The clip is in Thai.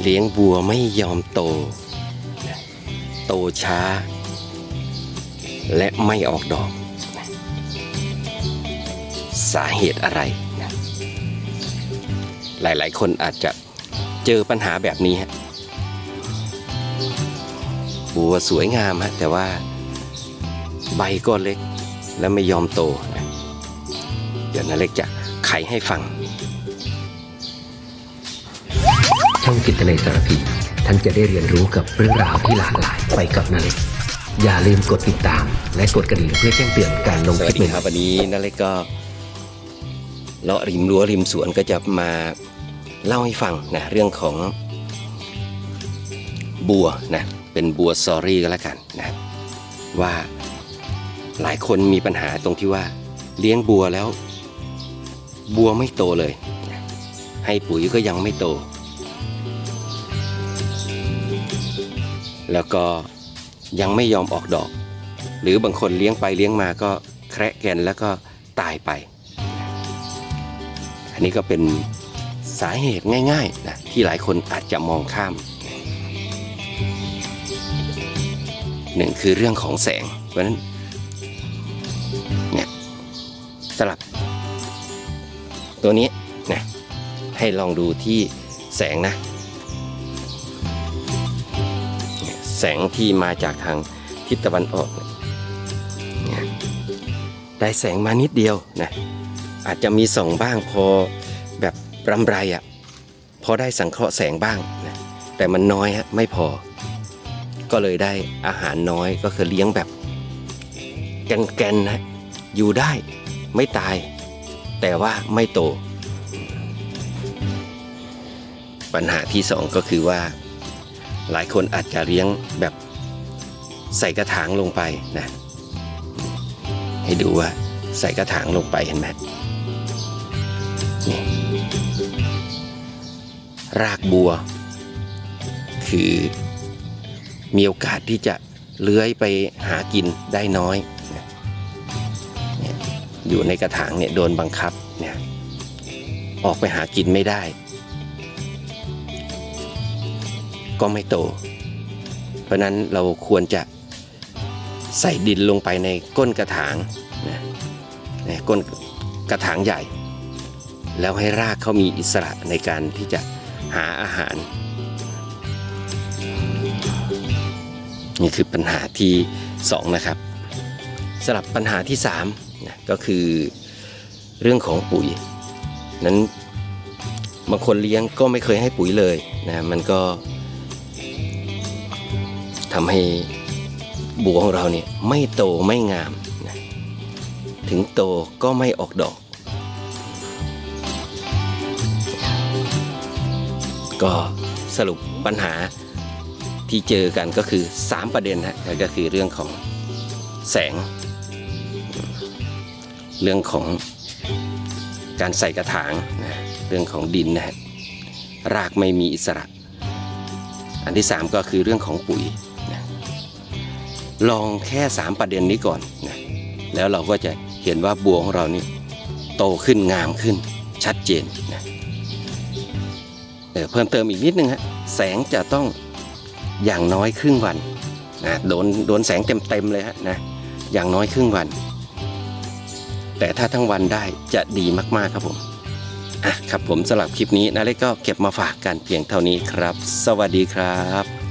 เลี้ยงบัวไม่ยอมโต โตช้า และไม่ออกดอก สาเหตุอะไร หลายๆ คนอาจจะเจอปัญหาแบบนี้ฮะบัวสวยงามฮะแต่ว่าใบก็เล็กและไม่ยอมโต เดี๋ยวนาเล็กจะไขให้ฟัง องจิตในสารพีท่านจะได้เรียนรู้กับเรื่องราวที่หลากหลายไปกับนาเล็กอย่าลืมกดติดตาม และกดกระดิ่งเพื่อแจ้งเตือนการลงคลิปดีใหครับวันนี้นาเล็กก็เลาะริมรั้วริมสวนก็จะมาเล่าให้ฟังนะเรื่องของบัวนะเป็นบัวซอรี่ก็แล้วกันนะว่าหลายคนมีปัญหาตรงที่ว่าเลี้ยงบัวแล้ว บัวไม่โตเลย ให้ปุ๋ยก็ยังไม่โต แล้วก็ยังไม่ยอมออกดอก หรือบางคนเลี้ยงไปเลี้ยงมาก็แคระแกนแล้วก็ตายไป อันนี้ก็เป็นสาเหตุง่ายๆนะที่หลายคนอาจจะมองข้ามหนึ่งคือเรื่องของแสง เพราะฉะนั้นเนี่ยสลับ ตัวนี้นะให้ลองดูที่แสงนะ แสงที่มาจากทางทิศตะวันออกเนี่ยได้แสงมานิดเดียวนะอาจจะมีส่องบ้างพอแบบรำไรอะ่ะพอได้สังเคราะห์แสงบ้างนะแต่มันน้อยฮะไม่พอ ก็เลยได้อาหารน้อยก็คือเลี้ยงแบบแกนๆนะอยู่ได้ไม่ตาย แต่ว่าไม่โต ปัญหาที่สองก็คือว่า หลายคนอาจจะเลี้ยงแบบใส่กระถางลงไปนะ ให้ดูว่าใส่กระถางลงไปเห็นไหมนี่รากบัว คือมีโอกาสที่จะเลื้อยไปหากินได้น้อยนะเนี่ยอยู่ในกระถางเนี่ยโดนบังคับเนี่ยออกไปหากินไม่ได้ ก็ไม่โต เพราะนั้นเราควรจะใส่ดินลงไปในก้นกระถางนะในก้นกระถางใหญ่ แล้วให้รากเขามีอิสระในการที่จะหาอาหาร นี่คือปัญหาที่สองนะครับสำหรับปัญหาที่สามนะก็คือเรื่องของปุ๋ย นั้นบางคนเลี้ยงก็ไม่เคยให้ปุ๋ยเลยนะมันก็ ทำให้บัวของเราเนี่ยไม่โตไม่งามนะถึงโตก็ไม่ออกดอก ก็สรุปปัญหาที่เจอกันก็คือ 3 ประเด็นฮะก็คือเรื่องของแสง เรื่องของการใส่กระถางนะเรื่องของดินนะฮะรากไม่มีอิสระ อันที่ 3 ก็คือเรื่องของปุ๋ย นะลองแค่ 3 ประเด็นนี้ก่อนนะแล้วเราก็จะเห็นว่าบัวของเรานี่โตขึ้นงามขึ้นชัดเจนนะเออเพิ่มเติมอีกนิดนึงฮะแสงจะต้องอย่างน้อยครึ่งวันนะโดนโดนแสงเต็มๆเลยฮะนะอย่างน้อยครึ่งวัน แต่ถ้าทั้งวันได้จะดีมากๆครับผมอะครับผมสำหรับคลิปนี้นาเล็กก็เก็บมาฝากกันเพียงเท่านี้ครับ สวัสดีครับ